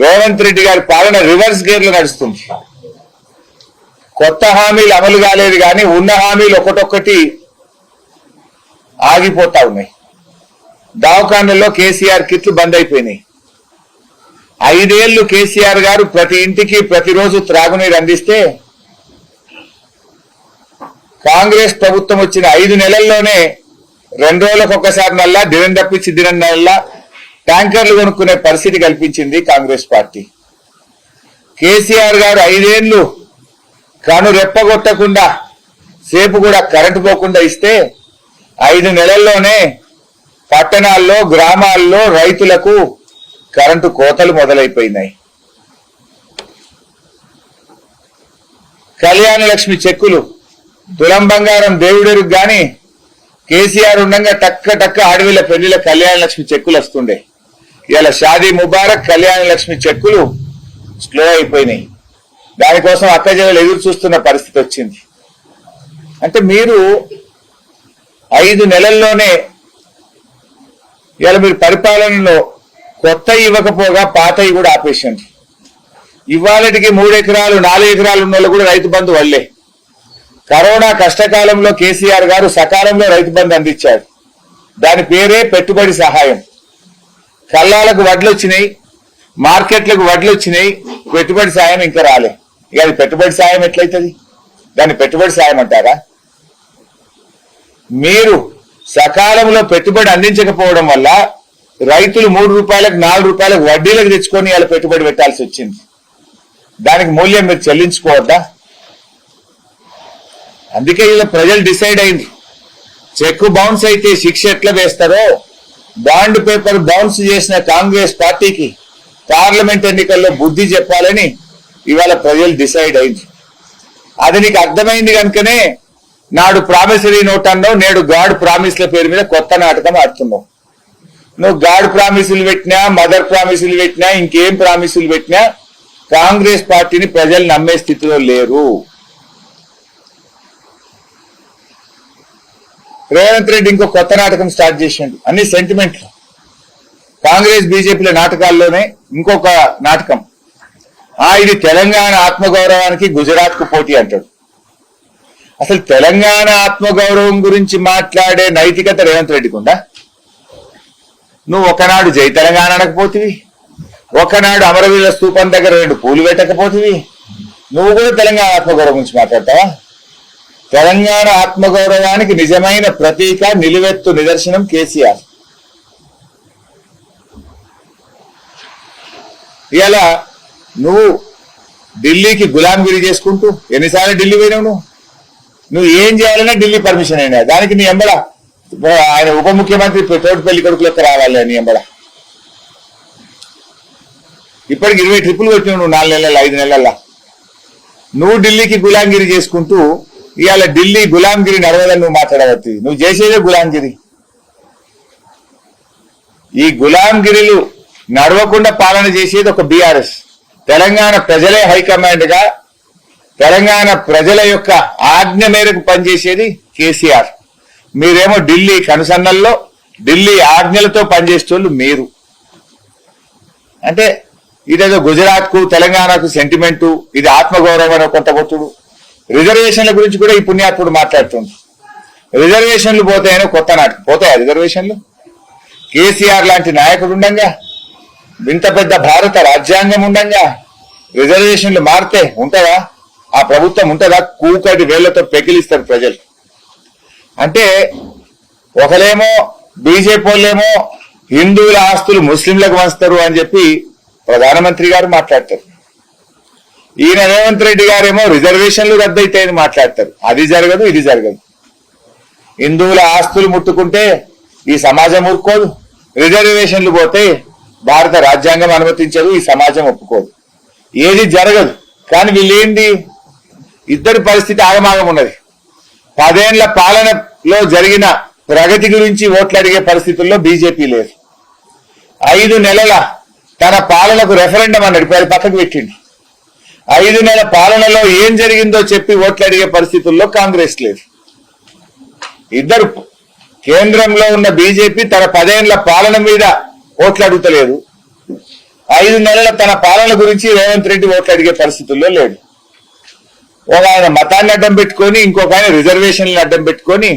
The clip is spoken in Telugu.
రేవంత్ రెడ్డి గారి పాలన రివర్స్ గేర్లు నడుస్తుంది. కొత్త హామీలు అమలు కాలేదు కానీ ఉన్న హామీలు ఒకటొక్కటి ఆగిపోతా ఉన్నాయి. దవాఖానల్లో కేసీఆర్ కిట్లు బంద్ అయిపోయినాయి. ఐదేళ్ళు కేసీఆర్ గారు ప్రతి ఇంటికి ప్రతిరోజు త్రాగునీరు అందిస్తే కాంగ్రెస్ ప్రభుత్వం వచ్చిన ఐదు నెలల్లోనే రెండు రోజులకు ఒక్కసారి నల్లా దినం తప్పించి దినం నల్లా ట్యాంకర్లు కొనుక్కునే పరిస్థితి కల్పించింది కాంగ్రెస్ పార్టీ. కేసీఆర్ గారు ఐదేళ్ళు కను రెప్పగొట్టకుండా సేపు కూడా కరెంటు పోకుండా ఇస్తే ఐదు నెలల్లోనే పట్టణాల్లో గ్రామాల్లో రైతులకు కరెంటు కోతలు మొదలైపోయినాయి. కళ్యాణ లక్ష్మి చెక్కులు తులం బంగారం దేవుడెరుగు గాని కేసీఆర్ ఉండగా టక్క టక్క అడవిల పెళ్ళిల కళ్యాణ లక్ష్మి చెక్కులు వస్తుండే ఇలా షాదీ ముబారక్ కళ్యాణ లక్ష్మి చెక్కులు స్లో అయిపోయినాయి. దానికోసం అక్కజనులు ఎదురు చూస్తున్న పరిస్థితి వచ్చింది. అంటే మీరు ఐదు నెలల్లోనే ఇలా మీరు పరిపాలనలో కొత్త ఇవ్వకపోగా పాతవి కూడా ఆపేసింది ఇవాళటికి మూడు ఎకరాలు నాలుగు ఎకరాలు ఉన్న వాళ్ళు కూడా రైతు బంధు వల్లే. కరోనా కష్టకాలంలో కేసీఆర్ గారు సకాలంలో రైతు బంధు అందించారు. దాని పేరే పెట్టుబడి సహాయం. కల్లాలకు వడ్లు వచ్చినాయి మార్కెట్లకు వడ్లు వచ్చినాయి పెట్టుబడి సాయం ఇంకా రాలే. ఇక అది పెట్టుబడి సాయం ఎట్లయితుంది? దాన్ని పెట్టుబడి సాయం అంటారా? మీరు సకాలంలో పెట్టుబడి అందించకపోవడం వల్ల రైతులు మూడు రూపాయలకు నాలుగు రూపాయలకు వడ్డీలకు తెచ్చుకొని వాళ్ళ పెట్టుబడి పెట్టాల్సి వచ్చింది. దానికి మూల్యం మీరు చెల్లించుకోవద్దా? అందుకే ఇలా ప్రజలు డిసైడ్ అయింది. చెక్ బౌన్స్ అయితే శిక్ష ఎట్లా వేస్తారో బాండ్ పేపర్ బౌన్స్ చేసిన కాంగ్రెస్ పార్టీకి పార్లమెంట్ ఎన్నికల్లో బుద్ధి చెప్పాలని ఇవాళ ప్రజలు డిసైడ్ అయింది. అది నీకు అర్థమైంది కనుకనే నాడు ప్రామిసరీ నోట్ అన్నావు నేడు గాడ్ ప్రామిస్ల పేరు మీద కొత్త నాటకం ఆడుతున్నావు. నువ్వు గాడ్ ప్రామిసులు పెట్టినా మదర్ ప్రామిసులు పెట్టినా ఇంకేం ప్రామిసులు పెట్టినా కాంగ్రెస్ పార్టీని ప్రజలు నమ్మే స్థితిలో లేరు. రేవంత్ రెడ్డి ఇంకో కొత్త నాటకం స్టార్ట్ చేసిండు. అన్ని సెంటిమెంట్లు కాంగ్రెస్ బీజేపీల నాటకాల్లోనే ఇంకొక నాటకం. ఆ ఇది తెలంగాణ ఆత్మగౌరవానికి గుజరాత్కు పోటీ అంటాడు. అసలు తెలంగాణ ఆత్మగౌరవం గురించి మాట్లాడే నైతికత రేవంత్ రెడ్డికి ఉందా? నువ్వు ఒకనాడు జై తెలంగాణ అనకపోతివి ఒకనాడు అమరవీరుల స్తూపం దగ్గర రెండు పూలు పెట్టకపోతివి. నువ్వు కూడా తెలంగాణ ఆత్మగౌరవం గురించి మాట్లాడతావా? తెలంగాణ ఆత్మగౌరవానికి నిజమైన ప్రతీక నిలువెత్తు నిదర్శనం కేసీఆర్. ఇలా నువ్వు ఢిల్లీకి గులాంగిరి చేసుకుంటూ ఎన్నిసార్లు ఢిల్లీ పోయినావు నువ్వు? నువ్వు ఏం చేయాలన్నా ఢిల్లీ పర్మిషన్ అయినా. దానికి నీ ఎంబడ ఆయన ఉప ముఖ్యమంత్రి తోటిపల్లి కొడుకులకు రావాలి నీ ఎంబడ ఇప్పటికి ఇరవై ట్రిప్పులు కొట్టినావు నువ్వు నాలుగు నెలల ఐదు నెలల. నువ్వు ఢిల్లీకి గులాంగిరి చేసుకుంటూ ఇవాళ ఢిల్లీ గులాంగిరి నడవదని నువ్వు మాట్లాడవచ్చు నువ్వు చేసేదే గులాంగిరి. ఈ గులాంగిరిలు నడవకుండా పాలన చేసేది ఒక బీఆర్ఎస్. తెలంగాణ ప్రజలే హైకమాండ్గా తెలంగాణ ప్రజల యొక్క ఆజ్ఞ మేరకు పనిచేసేది కేసీఆర్. మీరేమో ఢిల్లీ కనుసన్నల్లో ఢిల్లీ ఆజ్ఞలతో పనిచేసేవాళ్ళు మీరు. అంటే ఇదేదో గుజరాత్కు తెలంగాణకు సెంటిమెంటు ఇది ఆత్మగౌరవం అనే కొంత ఒత్తుడు రిజర్వేషన్ల గురించి కూడా ఈ పుణ్యాత్ముడు మాట్లాడుతుంది రిజర్వేషన్లు పోతాయని కొత్త నాటకం. పోతాయా రిజర్వేషన్లు? కేసీఆర్ లాంటి నాయకుడు ఉండంగా ఇంత పెద్ద భారత రాజ్యాంగం ఉండంగా రిజర్వేషన్లు మారితే ఉంటుందా? ఆ ప్రభుత్వం ఉంటుందా? కూకటి వేళ్ళతో పెకిలిస్తారు ప్రజలు. అంటే ఒకలేమో బీజేపీ వాళ్ళేమో హిందువుల ఆస్తులు ముస్లింలకు వంచుతారు అని చెప్పి ప్రధానమంత్రి గారు మాట్లాడతారు. ఈయన రేవంత్ రెడ్డి గారేమో రిజర్వేషన్లు రద్దయితాయని మాట్లాడతారు. అది జరగదు ఇది జరగదు. హిందువుల ఆస్తులు ముట్టుకుంటే ఈ సమాజం ఊరుకోదు. రిజర్వేషన్లు పోతే భారత రాజ్యాంగం అనుమతించదు ఈ సమాజం ఒప్పుకోదు. ఏది జరగదు. కానీ వీళ్ళేంది? ఇద్దరి పరిస్థితి ఆగమాగం ఉన్నది. పదేళ్ళ పాలనలో జరిగిన ప్రగతి గురించి ఓట్లు అడిగే పరిస్థితుల్లో బీజేపీ లేదు. ఐదు నెలల తన పాలనకు రెఫరెండం అన్నాడు పేరు పక్కకు పెట్టిండు. ఐదు నెలల పాలనలో ఏం జరిగిందో చెప్పి ఓట్లు అడిగే పరిస్థితుల్లో కాంగ్రెస్ లేదు. ఇద్దరు కేంద్రంలో ఉన్న బీజేపీ తన పదేళ్ళ పాలన మీద ఓట్లు అడుగుతలేదు ఐదు నెలల తన పాలన గురించి రేవంత్ రెడ్డి ఓట్లు అడిగే పరిస్థితుల్లో లేడు. ఒక ఆయన మతాన్ని అడ్డం పెట్టుకొని ఇంకొక ఆయన రిజర్వేషన్లు అడ్డం పెట్టుకొని